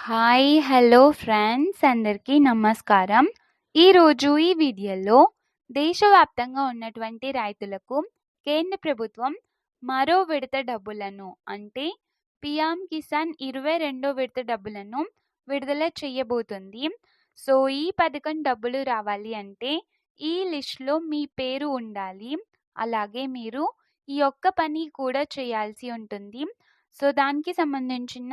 Hi! Hello friends అందరికీ నమస్కారం. ఈరోజు ఈ వీడియోలో దేశవ్యాప్తంగా ఉన్నటువంటి రైతులకు కేంద్ర ప్రభుత్వం మరో విడత డబ్బులను అంటే పిఎం కిసాన్ 22 విడత డబ్బులను విడుదల చేయబోతుంది. సో, ఈ పథకం డబ్బులు రావాలి అంటే ఈ లిస్ట్‌లో మీ పేరు ఉండాలి. అలాగే మీరు ఈ ఒక్క పని కూడా చేయాల్సి ఉంటుంది. సో, దానికి సంబంధించిన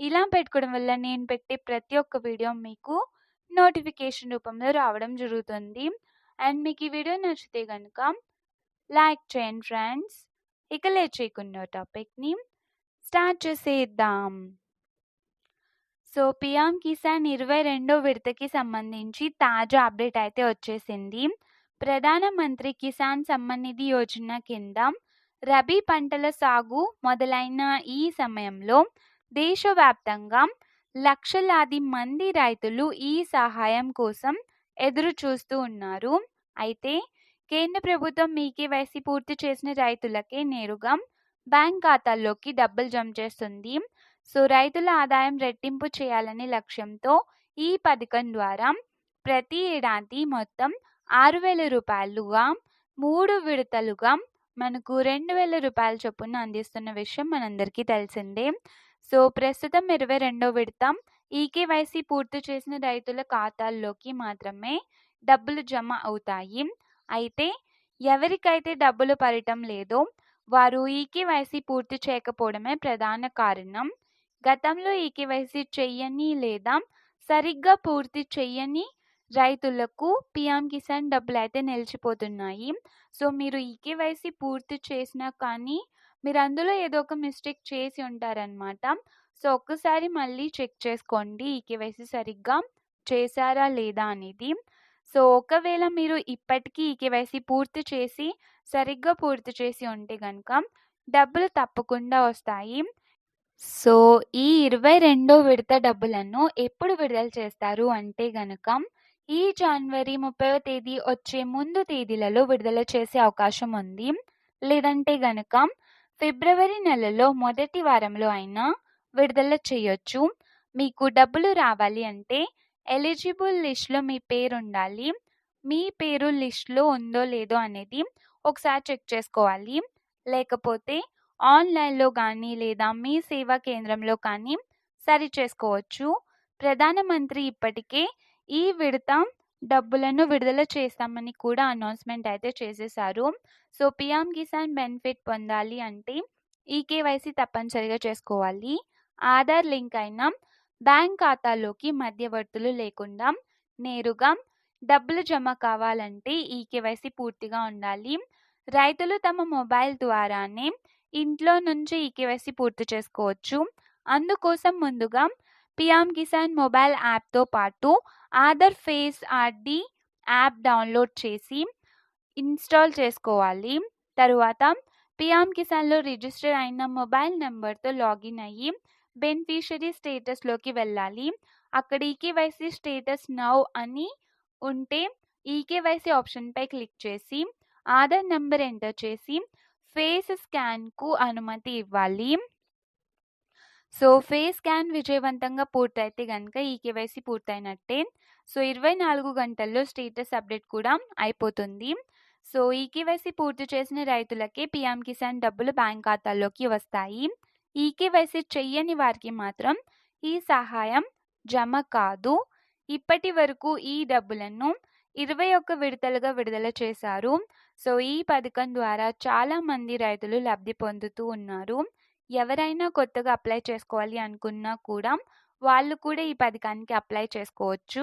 ఇలా పెట్టుకోవడం వల్ల నేను పెట్టే ప్రతి ఒక్క వీడియో మీకు నోటిఫికేషన్ రూపంలో రావడం జరుగుతుంది. అండ్ మీకు ఈ వీడియో నచ్చితే కనుక లైక్ చేయండి ఫ్రెండ్స్. ఇక లేచేకున్న టాపిక్‌ని స్టార్ట్ చేసేద్దాం. సో, పిఎం కిసాన్ 22 విడతకి సంబంధించి తాజా అప్డేట్ అయితే వచ్చేసింది. ప్రధానమంత్రి కిసాన్ సమ్మాన్ నిధి యోజన కింద రబీ పంటల సాగు మొదలైన ఈ సమయంలో దేశవ్యాప్తంగా లక్షలాది మంది రైతులు ఈ సహాయం కోసం ఎదురు చూస్తూ ఉన్నారు. అయితే కేంద్ర ప్రభుత్వం మీ కేవైసీ పూర్తి చేసిన రైతులకే నేరుగా బ్యాంక్ ఖాతాల్లోకి డబ్బులు జమ చేస్తుంది. సో, రైతుల ఆదాయం రెట్టింపు చేయాలనే లక్ష్యంతో ఈ పథకం ద్వారా ప్రతి ఏడాది మొత్తం ఆరు వేల రూపాయలుగా మూడు విడతలుగా మనకు రెండు వేల రూపాయల చొప్పున అందిస్తున్న విషయం మనందరికీ తెలిసిందే. సో, ప్రస్తుతం 22 విడత ఈకేవైసీ పూర్తి చేసిన రైతుల ఖాతాల్లోకి మాత్రమే డబ్బులు జమ అవుతాయి. అయితే ఎవరికైతే డబ్బులు పడటం లేదో వారు ఈకేవైసీ పూర్తి చేయకపోవడమే ప్రధాన కారణం. గతంలో ఈకేవైసీ చెయ్యని లేదా సరిగ్గా పూర్తి చెయ్యని రైతులకు పీఎం కిసాన్ డబ్బులు అయితే నిలిచిపోతున్నాయి. సో, మీరు ఈకేవైసీ పూర్తి చేసినా కానీ మీరు అందులో ఏదో ఒక మిస్టేక్ చేసి ఉంటారనమాట. సో, ఒక్కసారి మళ్ళీ చెక్ చేసుకోండి ఈకేవైసీ సరిగ్గా చేశారా లేదా అనేది. సో, ఒకవేళ మీరు ఇప్పటికీ ఈ కేవైసీ పూర్తి చేసి సరిగ్గా పూర్తి చేసి ఉంటే కనుక డబ్బులు తప్పకుండా వస్తాయి. సో, ఈ 22 విడత డబ్బులను ఎప్పుడు విడుదల చేస్తారు అంటే గనక ఈ జనవరి 30వ తేదీ వచ్చే ముందు తేదీలలో విడుదల చేసే అవకాశం ఉంది. లేదంటే గనక ఫిబ్రవరి నెలలో మొదటి వారంలో అయినా విడుదల చేయొచ్చు. మీకు డబ్బులు రావాలి అంటే ఎలిజిబుల్ లిస్ట్‌లో మీ పేరు ఉండాలి. మీ పేరు లిస్ట్‌లో ఉందో లేదో అనేది ఒకసారి చెక్ చేసుకోవాలి. లేకపోతే ఆన్‌లైన్‌లో కానీ లేదా మీ సేవా కేంద్రంలో కానీ సరి చేసుకోవచ్చు ప్రధానమంత్రి ఇప్పటికే ఈ విడత డబ్బులను విడుదల చేస్తామని కూడా అనౌన్స్‌మెంట్ అయితే చేసేశారు. సో, పిఎం కిసాన్ బెనిఫిట్ పొందాలి అంటే ఈకేవైసీ తప్పనిసరిగా చేసుకోవాలి. ఆధార్ లింక్ అయిన బ్యాంక్ ఖాతాలోకి మధ్యవర్తులు లేకుండా నేరుగా డబ్బులు జమ కావాలంటే ఈకేవైసీ పూర్తిగా ఉండాలి. రైతులు తమ మొబైల్ ద్వారానే ఇంట్లో నుంచి ఈకేవైసీ పూర్తి చేసుకోవచ్చు. అందుకోసం ముందుగా పీఎం కిసాన్ మొబైల్ యాప్‌తో పాటు Aadhaar face RD app download చేసి ఇన్‌స్టాల్ చేసుకోవాలి. తరువాత పిఎం కిసాన్‌లో రిజిస్టర్ అయిన మొబైల్ నెంబర్తో లాగిన్ అయ్యి బెనిఫిషరీ స్టేటస్‌లోకి వెళ్ళాలి. అక్కడ ఈకేవైసీ స్టేటస్ నౌ అని ఉంటే ఈకేవైసీ ఆప్షన్‌పై క్లిక్ చేసి ఆధార్ నెంబర్ ఎంటర్ చేసి ఫేస్ స్కాన్‌కు అనుమతి ఇవ్వాలి. సో, ఫేస్ స్కాన్ విజయవంతంగా పూర్తయితే గనక కేవైసీ పూర్తయినట్టే. సో, 24 గంటల్లో స్టేటస్ అప్డేట్ కూడా అయిపోతుంది. సో, ఈ కేవైసీ పూర్తి చేసిన రైతులకే పీఎం కిసాన్ డబ్బులు బ్యాంక్ ఖాతాల్లోకి వస్తాయి. ఈ కేవైసీ చెయ్యని వారికి మాత్రం ఈ సహాయం జమ కాదు. ఇప్పటి వరకు ఈ డబ్బులను 21 విడతలుగా విడుదల చేశారు. సో, ఈ పథకం ద్వారా చాలా మంది రైతులు లబ్ధి పొందుతూ ఉన్నారు. ఎవరైనా కొత్తగా అప్లై చేసుకోవాలి అనుకున్నా కూడా వాళ్ళు కూడా ఈ పథకానికి అప్లై చేసుకోవచ్చు.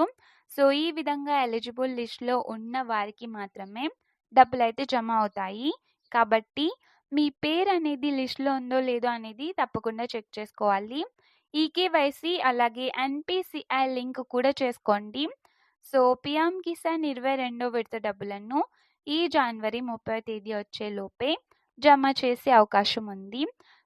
సో, ఈ విధంగా ఎలిజిబుల్ లిస్ట్‌లో ఉన్న వారికి మాత్రమే డబ్బులు అయితే జమ అవుతాయి. కాబట్టి మీ పేరు అనేది లిస్ట్‌లో ఉందో లేదో అనేది తప్పకుండా చెక్ చేసుకోవాలి. ఈకేవైసీ అలాగే ఎన్పిసిఐ లింక్ కూడా చేసుకోండి సో పిఎం కిసాన్ ఇరవై రెండో విడత డబ్బులను ఈ జనవరి ముప్పై తేదీ వచ్చే లోపే జమ చేసే అవకాశం ఉంది